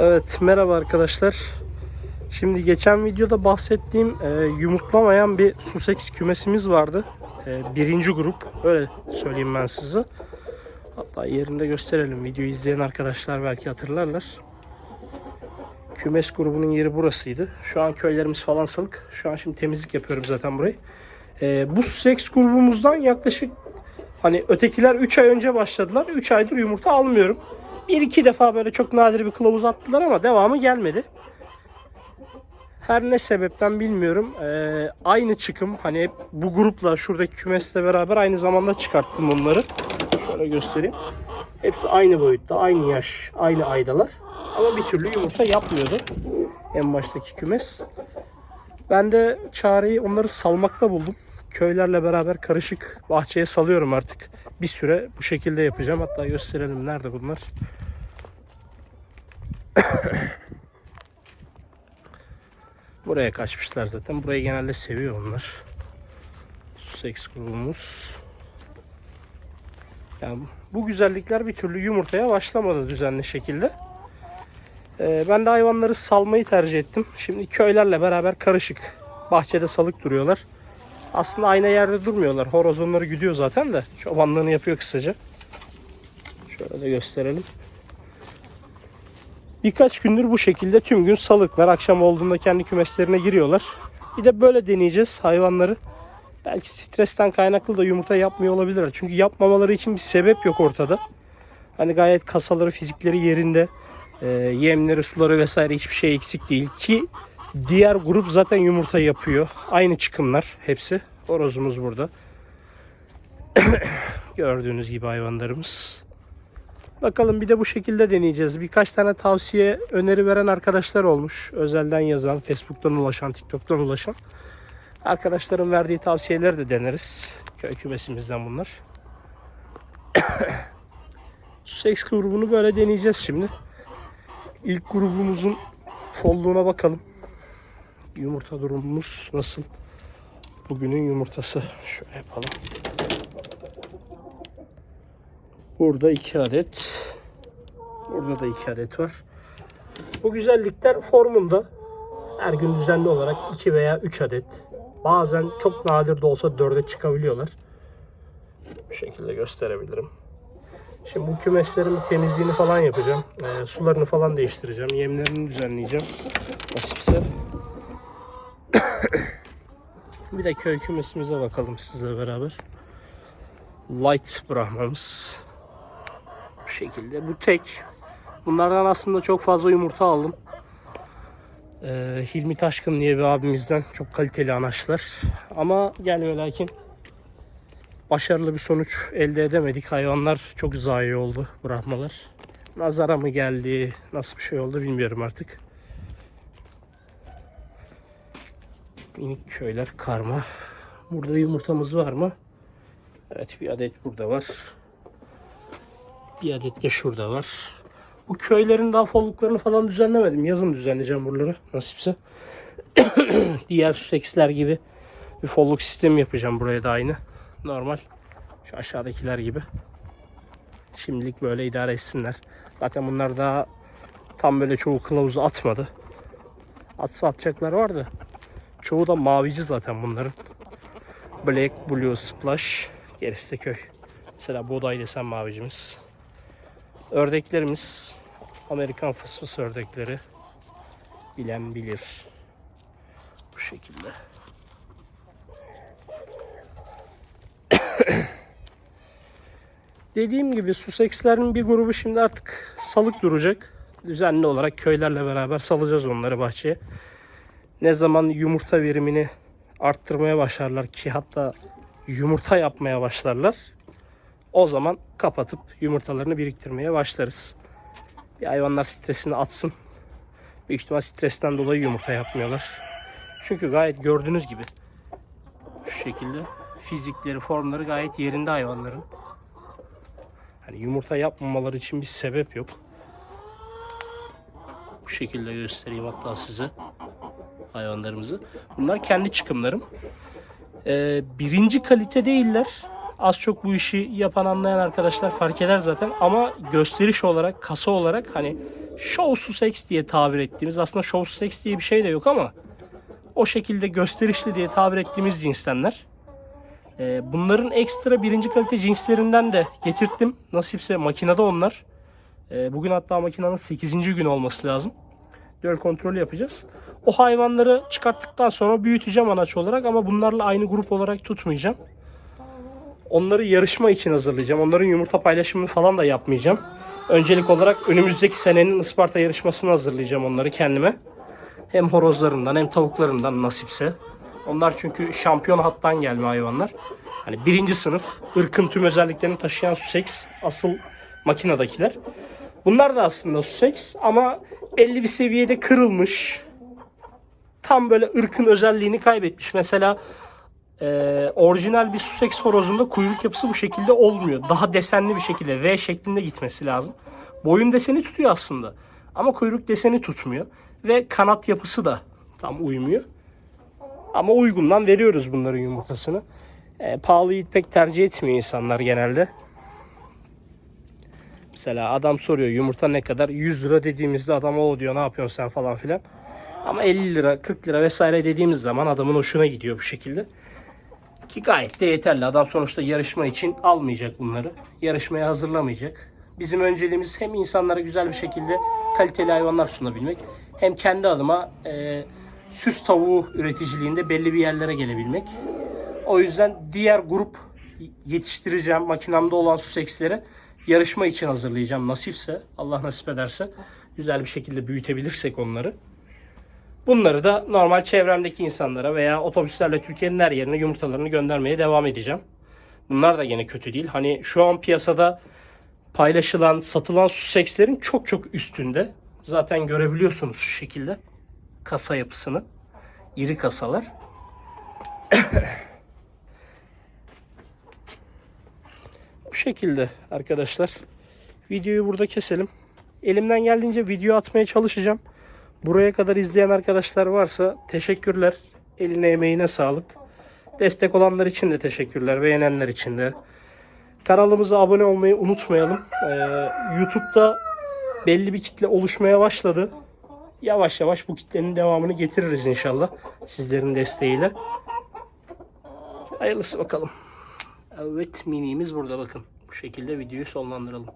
Evet merhaba arkadaşlar. Şimdi geçen videoda bahsettiğim e, yumurtlamayan bir Sussex kümesimiz vardı. E, birinci grup öyle söyleyeyim ben size. Hatta yerinde gösterelim. Videoyu izleyen arkadaşlar belki hatırlarlar. Kümes grubunun yeri burasıydı. Şu an köylerimiz falan salık. Şu an şimdi temizlik yapıyorum zaten burayı. E, bu Sussex grubumuzdan yaklaşık hani ötekiler 3 ay önce başladılar. 3 aydır yumurta almıyorum. Bir iki defa böyle çok nadir bir kılavuz attılar ama devamı gelmedi. Her ne sebepten bilmiyorum. Ee, aynı çıkım hani hep bu grupla şuradaki kümesle beraber aynı zamanda çıkarttım onları. Şöyle göstereyim. Hepsi aynı boyutta, aynı yaş, aynı aydalar. Ama bir türlü yumurta yapmıyordu. En baştaki kümes. Ben de çareyi onları salmakta buldum. Köylerle beraber karışık bahçeye salıyorum artık. Bir süre bu şekilde yapacağım. Hatta gösterelim nerede bunlar. Buraya kaçmışlar zaten. Burayı genelde seviyor onlar. Sussex grubumuz. Yani bu güzellikler bir türlü yumurtaya başlamadı düzenli şekilde. Ee, ben de hayvanları salmayı tercih ettim. Şimdi köylerle beraber karışık. Bahçede salık duruyorlar. Aslında aynı yerde durmuyorlar. Horoz onları güdüyor zaten de. Çobanlığını yapıyor kısaca. Şöyle gösterelim. Birkaç gündür bu şekilde tüm gün salıklar. Akşam olduğunda kendi kümeslerine giriyorlar. Bir de böyle deneyeceğiz hayvanları. Belki stresten kaynaklı da yumurta yapmıyor olabilirler. Çünkü yapmamaları için bir sebep yok ortada. Hani gayet kasaları, fizikleri yerinde. Ee, yemleri, suları vesaire hiçbir şey eksik değil. Ki diğer grup zaten yumurta yapıyor. Aynı çıkımlar hepsi. Horozumuz burada. Gördüğünüz gibi hayvanlarımız. Bakalım bir de bu şekilde deneyeceğiz. Birkaç tane tavsiye, öneri veren arkadaşlar olmuş. Özelden yazan, Facebook'tan ulaşan, TikTok'tan ulaşan. Arkadaşların verdiği tavsiyeleri de deneriz. Köy kümesimizden bunlar. Sussex grubunu böyle deneyeceğiz şimdi. İlk grubumuzun folluğuna bakalım. Yumurta durumumuz nasıl? Bugünün yumurtası. Şöyle yapalım. Burada iki adet. Burada da iki adet var. Bu güzellikler formunda. Her gün düzenli olarak 2 veya 3 adet. Bazen çok nadir de olsa 4'e çıkabiliyorlar. Bu şekilde gösterebilirim. Şimdi bu kümeslerin temizliğini falan yapacağım. Ee, sularını falan değiştireceğim. Yemlerini düzenleyeceğim. Nasipse. Bir de köy kümesimize bakalım sizle beraber. Light Brahmamız. Bu şekilde. Bu tek. Bunlardan aslında çok fazla yumurta aldım. Ee, Hilmi Taşkın diye bir abimizden çok kaliteli anaçlar. Ama gel ve lakin başarılı bir sonuç elde edemedik. Hayvanlar çok zayi oldu bırakmalar. Nazara mı geldi, nasıl bir şey oldu bilmiyorum artık. Minik köyler karma. Burada yumurtamız var mı? Evet bir adet burada var. Bir adet de şurada var. Bu köylerin daha folluklarını falan düzenlemedim. Yazın düzenleyeceğim buraları nasipse. Diğer Sussex'ler gibi bir folluk sistemi yapacağım buraya da aynı. Normal. Şu aşağıdakiler gibi. Şimdilik böyle idare etsinler. Zaten bunlar daha tam böyle çoğu kılavuzu atmadı. Atsa atacaklar var da. Çoğu da mavici zaten bunların. Black, Blue, Splash. Gerisi de köy. Mesela Boday desen mavicimiz. Ördeklerimiz Amerikan fısfıs ördekleri. Bilen bilir. Bu şekilde. Dediğim gibi Sussex'lerin bir grubu şimdi artık salık duracak. Düzenli olarak köylerle beraber salacağız onları bahçeye. Ne zaman yumurta verimini arttırmaya başlarlar ki hatta yumurta yapmaya başlarlar. O zaman kapatıp yumurtalarını biriktirmeye başlarız. Bir hayvanlar stresini atsın. Büyük ihtimal stresten dolayı yumurta yapmıyorlar. Çünkü gayet gördüğünüz gibi şu şekilde fizikleri, formları gayet yerinde hayvanların. Hani yumurta yapmamaları için bir sebep yok. Bu şekilde göstereyim hatta size hayvanlarımızı. Bunlar kendi çıkımlarım. Ee, birinci kalite değiller. Az çok bu işi yapan anlayan arkadaşlar fark eder zaten. Ama gösteriş olarak, kasa olarak hani show Sussex diye tabir ettiğimiz aslında show Sussex diye bir şey de yok ama o şekilde gösterişli diye tabir ettiğimiz cinslenler. Ee, bunların ekstra birinci kalite cinslerinden de getirttim. Nasipse makinede onlar. Ee, bugün hatta makinenin 8. gün olması lazım. Döl kontrolü yapacağız. O hayvanları çıkarttıktan sonra büyüteceğim anaç olarak ama bunlarla aynı grup olarak tutmayacağım. Onları yarışma için hazırlayacağım. Onların yumurta paylaşımını falan da yapmayacağım. Öncelik olarak önümüzdeki senenin Isparta yarışmasını hazırlayacağım onları kendime. Hem horozlarından hem tavuklarından nasipse. Onlar çünkü şampiyon hattan gelme hayvanlar. Hani birinci sınıf ırkın tüm özelliklerini taşıyan Sussex asıl makinadakiler. Bunlar da aslında Sussex ama belli bir seviyede kırılmış. Tam böyle ırkın özelliğini kaybetmiş. Mesela e, orijinal bir Sussex horozunda kuyruk yapısı bu şekilde olmuyor. Daha desenli bir şekilde V şeklinde gitmesi lazım. Boyun deseni tutuyor aslında. Ama kuyruk deseni tutmuyor. Ve kanat yapısı da tam uymuyor. Ama uygundan veriyoruz bunların yumurtasını. E, pahalıyı pek tercih etmiyor insanlar genelde. Mesela adam soruyor yumurta ne kadar? 100 lira dediğimizde adam o diyor ne yapıyorsun sen falan filan. Ama 50 lira 40 lira vesaire dediğimiz zaman adamın hoşuna gidiyor bu şekilde. Ki gayet de yeterli. Adam sonuçta yarışma için almayacak bunları. Yarışmaya hazırlamayacak. Bizim önceliğimiz hem insanlara güzel bir şekilde kaliteli hayvanlar sunabilmek. Hem kendi adıma e, süs tavuğu üreticiliğinde belli bir yerlere gelebilmek. O yüzden diğer grup yetiştireceğim makinamda olan Sussex'leri yarışma için hazırlayacağım. Nasipse, Allah nasip ederse güzel bir şekilde büyütebilirsek onları. Bunları da normal çevremdeki insanlara veya otobüslerle Türkiye'nin her yerine yumurtalarını göndermeye devam edeceğim. Bunlar da yine kötü değil. Hani şu an piyasada paylaşılan, satılan Sussex'lerin çok çok üstünde. Zaten görebiliyorsunuz şu şekilde kasa yapısını. İri kasalar. Bu şekilde arkadaşlar. Videoyu burada keselim. Elimden geldiğince video atmaya çalışacağım. Buraya kadar izleyen arkadaşlar varsa teşekkürler. Eline emeğine sağlık. Destek olanlar için de teşekkürler. Beğenenler için de. Kanalımıza abone olmayı unutmayalım. Ee, YouTube'da belli bir kitle oluşmaya başladı. Yavaş yavaş bu kitlenin devamını getiririz inşallah. Sizlerin desteğiyle. Hayırlısı bakalım. Evet miniğimiz burada bakın. Bu şekilde videoyu sonlandıralım.